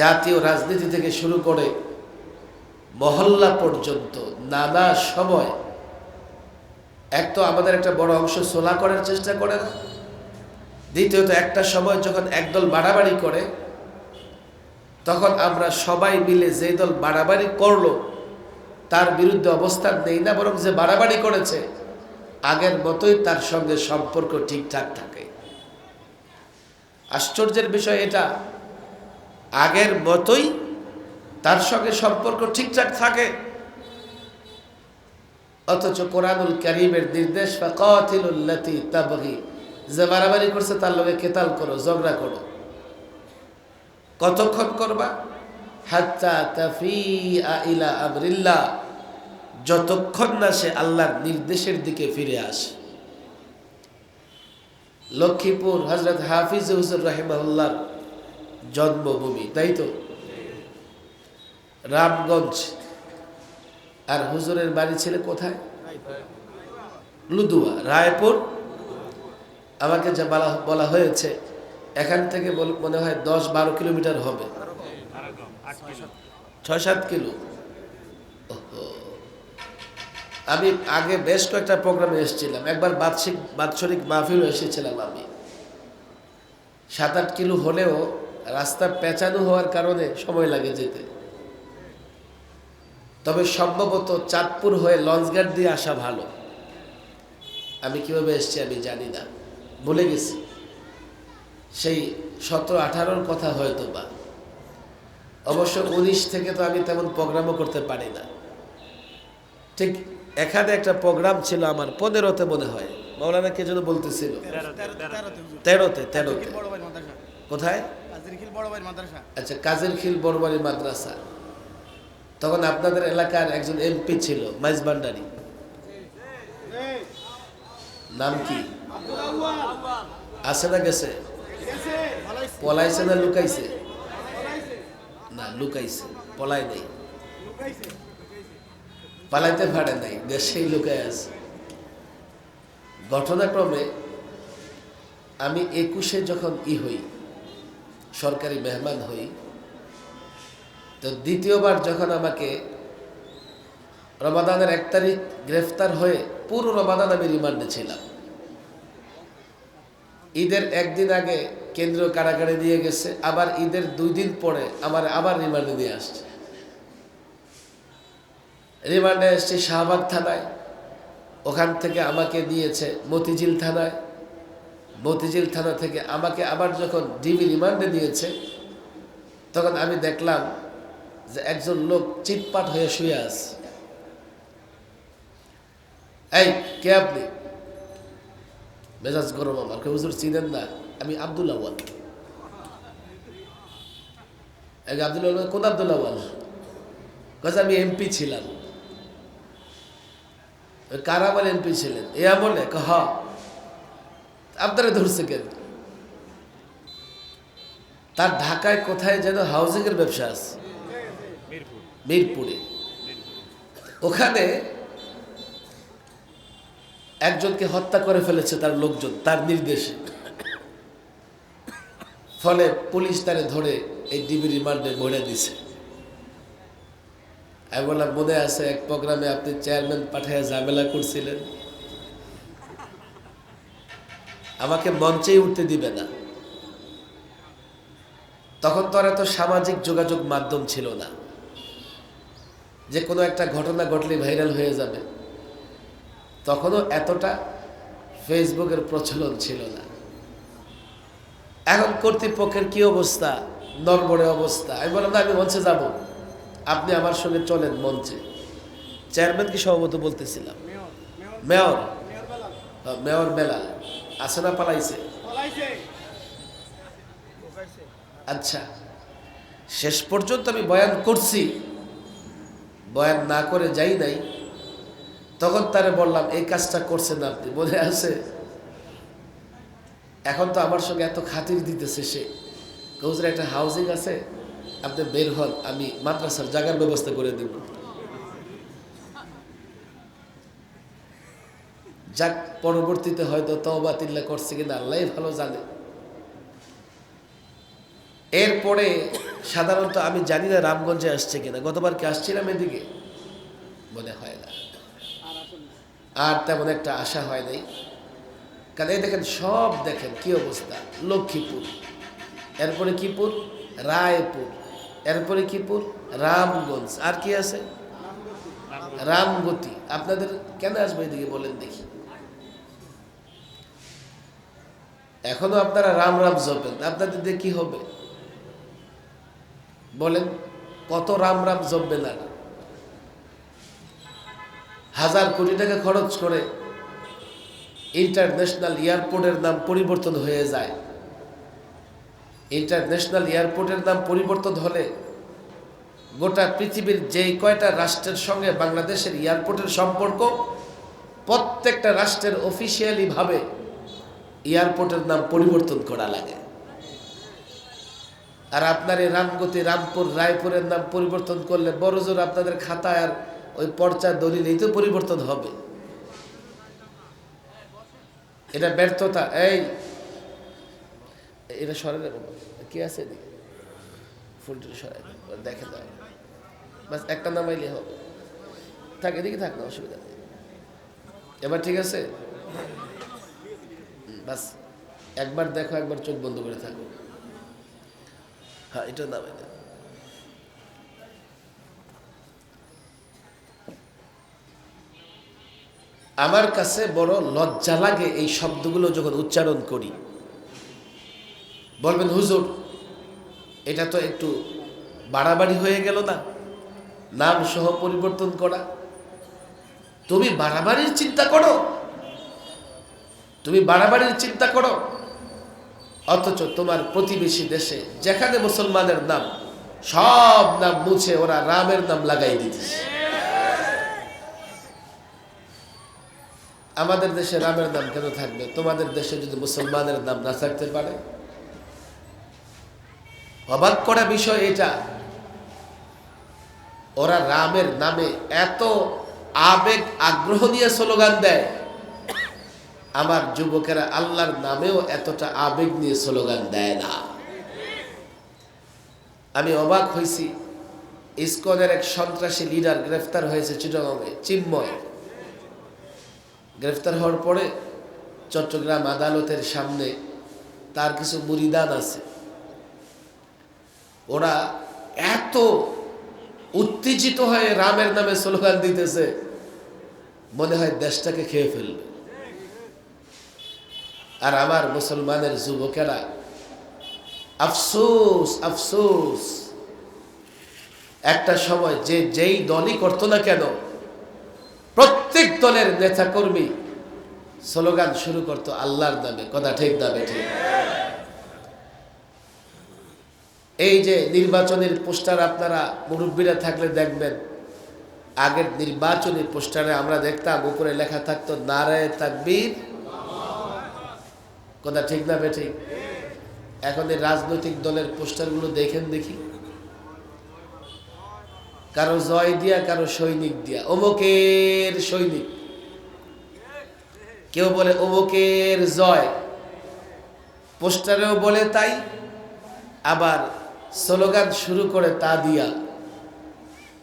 জাতীয় রাজনীতি থেকে শুরু করে মহল্লা পর্যন্ত নানা সময়, এক তো আমাদের একটা বড় অংশ সোলা করার চেষ্টা করে না, দ্বিতীয়ত একটা সময় যখন একদল বাড়াবাড়ি করে, তখন আমরা সবাই মিলে যে দল বাড়াবাড়ি করল, তার বিরুদ্ধে অবস্থান নেই না, বরং যে বাড়াবাড়ি করেছে, আগের মতোই তার সঙ্গে সম্পর্ক ঠিকঠাক থাকে। আশ্চর্যের বিষয় এটা আগের মতোই তার সঙ্গে সম্পর্ক ঠিকঠাক থাকে। অথচ কোরআনুল করিমের নির্দেশ বা কাতিলুল্লাতি তাবগি যে মারামারি করছে তার লগে কেতাল করো ঝগড়া করো। কতক্ষণ করবা? হাত্তা তাফিআ ইলা আমরিল্লাহ যতক্ষণ না সে আল্লাহর নির্দেশের দিকে ফিরে আসে। লক্ষ্মীপুর হজরত হাফিজ হুজুর রাহিমাহুল্লার জন্মভূমি, তাই তো? রামগঞ্জ। আর হুজুরের বাড়ি ছেলে কোথায়? লুদুয়া, রায়পুর। আমাকে যা বলা বলা হয়েছে, এখান থেকে মনে হয় দশ বারো কিলোমিটার হবে। ছয় সাত কিলো। আমি আগে বেশ কয়েকটা প্রোগ্রামে এসেছিলাম। একবার বার্ষিক বাৎসরিক মাহফিলও এসেছিলাম আমি। সাত আট কিলো হলেও রাস্তা পেঁচানো হওয়ার কারণে সময় লাগে যেতে। তবে সম্ভবত চাঁদপুর হয়ে লঞ্চঘাট দিয়ে আসা ভালো। আমি কীভাবে এসেছি আমি জানি না। ভুলে গেছি। সেই সতেরো আঠারোর কথা হয়তো বা। অবশ্য উনিশ থেকে তো আমি তেমন প্রোগ্রামও করতে পারি না। ঠিক এখানে একটা প্রোগ্রাম ছিল আমার পনেরোতে মনে হয়। মৌলানা কে যেন বলতেছিল? তেরোতে তেরোতে। কোথায়? আচ্ছা কাজের খিল বড়বাড়ি মাদ্রাসা। তখন আপনাদের এলাকার একজন এমপি ছিল, মাইজ নাম কি? না গেছে? পলাইছে না লুকাইছে? না, লুকাইছে পলাই নেই। পালাইতে পারে নাই, দেশেই লুকায় আছে। ঘটনাক্রমে আমি একুশে যখন ই হই সরকারি মেহমান হই, তো দ্বিতীয়বার যখন আমাকে রমাদানের এক তারিখ গ্রেফতার হয়ে পুরো রমাদান আমি রিমান্ডে ছিলাম। ঈদের একদিন আগে কেন্দ্রীয় কারাগারে দিয়ে গেছে, আবার ঈদের দুই দিন পরে আমার আবার রিমান্ডে দিয়ে আসছে। রিমান্ডে এসছে শাহবাগ থানায়, ওখান থেকে আমাকে দিয়েছে মতিঝিল থানায় মতিঝিল থানা থেকে আমাকে আবার যখন ডিবি রিমান্ডে দিয়েছে, তখন আমি দেখলাম যে একজন লোক চিটপাট হয়ে শুয়ে আছে। এই, কে আপনি? মেজাজ গরম আমার কেউ চিনেন না? আমি আব্দুল আওয়াল আব্দুল কোন আব্দুল আওয়াল কাজ আমি এমপি ছিলাম। ওই কারামাল এমপি ছিলেন? এ আমলে? হ। আপনারা ধরছে কেন তার ঢাকায় কোথায় যেন হাউজিং এর ব্যবসা আছে? মিরপুরে। ওখানে একজনকে হত্যা করে ফেলেছে তার লোকজন তার নির্দেশে। ফলে পুলিশ তারে ধরে এই ডিবি রিমান্ডে ভরে দিছে। আমি বললাম মনে আছে এক প্রোগ্রামে আপনি চেয়ারম্যান পাঠায় ঝামেলা করছিলেন? আমাকে মঞ্চেই উঠতে দিবে না। তখন তো আর এত সামাজিক যোগাযোগ মাধ্যম ছিল না। যে কোনো একটা ঘটনা ঘটলে ভাইরাল হয়ে যাবে। তখনও এতটা ফেসবুকের প্রচলন ছিল না। এখন কর্তৃপক্ষের কি অবস্থা? নরবরে অবস্থা। আমি বললাম না আমি মঞ্চে যাব। আপনি আমার সঙ্গে চলেন মঞ্চে। চেয়ারম্যান কি সম্ভবত বলতেছিলাম। মেয়র মেয়র বেলাল আছে না পালাইছে? আচ্ছা শেষ পর্যন্ত আমি বয়ান করছি। বয়ান না করে যাই নাই। তখন তারে বললাম এই কাজটা করছেন আপনি। মনে আছে? এখন তো আমার সঙ্গে এত খাতির দিতেছে সে। কৌজের একটা হাউজিং আছে আপনি বের হন আমি মাদ্রাসার জায়গার ব্যবস্থা করে দেব। যাক পরবর্তীতে হয়তো তওবা তিল্লা করছে কিনা আল্লাহ ভালো জানে। এরপরে সাধারণত আমি জানি না রামগঞ্জে আসছে কিনা। গতবার কি আসছিলাম এদিকে? মনে হয় না। আর তেমন একটা আশা হয় নাই। কারণ এই দেখেন সব দেখেন কি অবস্থা। লক্ষ্মীপুর এরপরে কিপুর রায়পুর এরপরে কিপুর রামগঞ্জ। আর কি আছে? রামগতি। আপনাদের কেন আসবে এদিকে বলেন দেখি। এখনও আপনারা রাম রাম জপেন, আপনাদের দিয়ে কি হবে? বলেন, কত রাম রাম জপবেন আর হাজার কোটি টাকা খরচ করে ইন্টারন্যাশনাল এয়ারপোর্টের নাম পরিবর্তন হয়ে যায়। ইন্টারন্যাশনাল এয়ারপোর্টের নাম পরিবর্তন হলে গোটা পৃথিবীর যেই কয়টা রাষ্ট্রের সঙ্গে বাংলাদেশের এয়ারপোর্টের সম্পর্ক, প্রত্যেকটা রাষ্ট্রের অফিসিয়ালি ভাবে এয়ারপোর্টের নাম পরিবর্তন করা লাগে। আর আপনার এই রামগতি, রামপুর, রায়পুরের নাম পরিবর্তন করলে বড় জোর আপনাদের খাতায় আর ওই পর্চা দলিলেই তো পরিবর্তন হবে। এটা ব্যর্থতা, এই, এটা সরে দেবো কি আছে এদিকে? ফুলটুল সরাই দেখে দাও। বাস একটা নামাইলে হবে। থাক, এদিকে থাক না অসুবিধা নেই। এবার ঠিক আছে? বাস, একবার দেখো, একবার চোখ বন্ধ করে থাকো। হ্যাঁ এটা। দেয় আমার কাছে বড় লজ্জা লাগে এই শব্দগুলো যখন উচ্চারণ করি। বলবেন, হুজুর, এটা তো একটু বাড়াবাড়ি হয়ে গেল না? নাম সহ পরিবর্তন করা। তুমি বাড়াবাড়ির চিন্তা করো। তুমি বাড়াবাড়ির চিন্তা করো। অথচ তোমার প্রতিবেশী দেশে যেখানে মুসলমানের নাম, সব নাম মুছে ওরা রামের নাম লাগাই দিতেছে। আমাদের দেশে রামের নাম কেন থাকবে? তোমাদের দেশে যদি মুসলমানের নাম না থাকতে পারে? অবাক করা বিষয় এটা। ওরা রামের নামে এত আবেগ, আগ্রহ নিয়ে স্লোগান দেয়। আমার যুবকেরা আল্লাহর নামেও এতটা আবেগ নিয়ে স্লোগান দেয় না। আমি অবাক হয়েছি ইসকনের এক সন্ত্রাসী লিডার গ্রেফতার হয়েছে চিটগাঁয়ে, চিন্ময়। গ্রেফতার হওয়ার পরে চট্টগ্রাম আদালতের সামনে তার কিছু মুরিদান আছে। ওরা এত উত্তেজিত হয়ে রামের নামে স্লোগান দিতেছে, মনে হয় দেশটাকে খেয়ে ফেলবে। আর আমার মুসলমানের যুবকেরা, আফসোস আফসোস। একটা সময় যে যেই দলই করতো না কেন, প্রত্যেক দলের নেতাকর্মী স্লোগান শুরু করতো, আল্লাহর নামে, কথা ঠিক দাবে ঠিক। এই যে নির্বাচনের পোস্টার আপনারা মুরব্বীরা থাকলে দেখবেন, আগের নির্বাচনী পোস্টারে আমরা দেখতাম, উপরে লেখা থাকতো, নারায় তাকবীর কথা ঠিক না ঠিক এখন এই রাজনৈতিক দলের পোস্টারগুলো দেখেন দেখি। কারও জয় দিয়া, কারও সৈনিক দিয়া। অমুকের সৈনিক। কেউ বলে অমুকের জয়। পোস্টারেও বলে তাই, আবার স্লোগান শুরু করে তা দিয়া।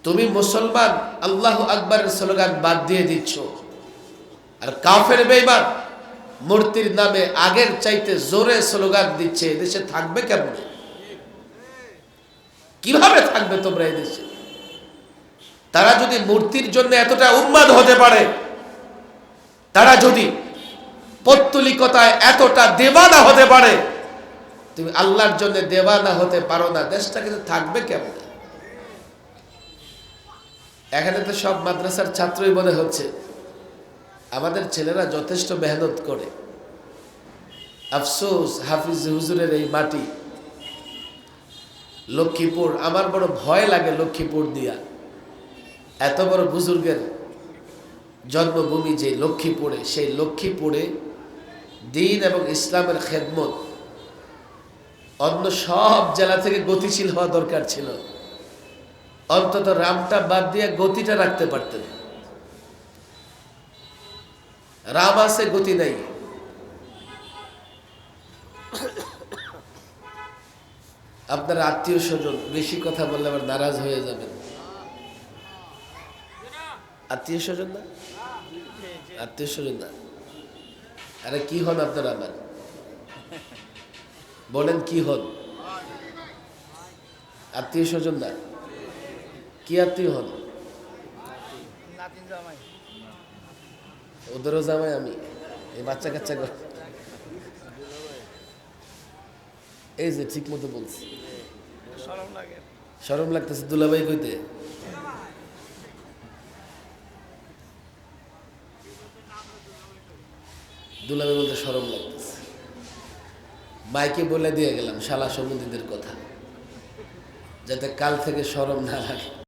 তুমি মুসলমান, আল্লাহ আকবরের স্লোগান বাদ দিয়ে দিচ্ছ। আর কাফের বেইমান মূর্তির নামে আগের চাইতে জোরে স্লোগান দিচ্ছে এদেশে থাকবে কেমন? কীভাবে থাকবে তোমরা এদেশে তারা যদি মূর্তির জন্য এতটা উন্মাদ হতে পারে, তারা যদি পত্তলিকতায় এতটা দেবানা হতে পারে, তুমি আল্লাহর জন্য দেবানা হতে পারো না দেশটা কিন্তু থাকবে কেমন? এখানে তো সব মাদ্রাসার ছাত্রই মনে হচ্ছে আমাদের ছেলেরা যথেষ্ট মেহনত করে। আফসোস, হাফিজ হুজুরের এই মাটি। লক্ষ্মীপুর, আমার বড় ভয় লাগে লক্ষ্মীপুর দিয়া। এত বড় বুজুর্গের জন্মভূমি যে লক্ষ্মীপুরে, সেই লক্ষ্মীপুরে দিন এবং ইসলামের খেদমত অন্য সব জেলা থেকে গতিশীল হওয়া দরকার ছিল। অন্তত রামটা বাদ দিয়ে গতিটা রাখতে পারতেন। রাম আছে গতি নাই। আপনার আত্মীয় স্বজন বেশি কথা বললে আবার নারাজ হয়ে যাবেন। আত্মীয় স্বজন না? আত্মীয় স্বজন না। আরে, কি হন আপনারা আমার বলেন, কি হন? আত্মীয় স্বজন না? কি আত্মীয় হন? ওদেরও জামাই আমি। এই বাচ্চা কাচ্চা এই যে ঠিক মতো বলছি। সরম লাগে। সরম লাগতেছে দুলাভাই কইতে। দুলাভাই বলতে সরম লাগতেছে। মাইকে বলে দিয়ে গেলাম শালা সমুদ্রীদের কথা। যাতে কাল থেকে সরম না লাগে।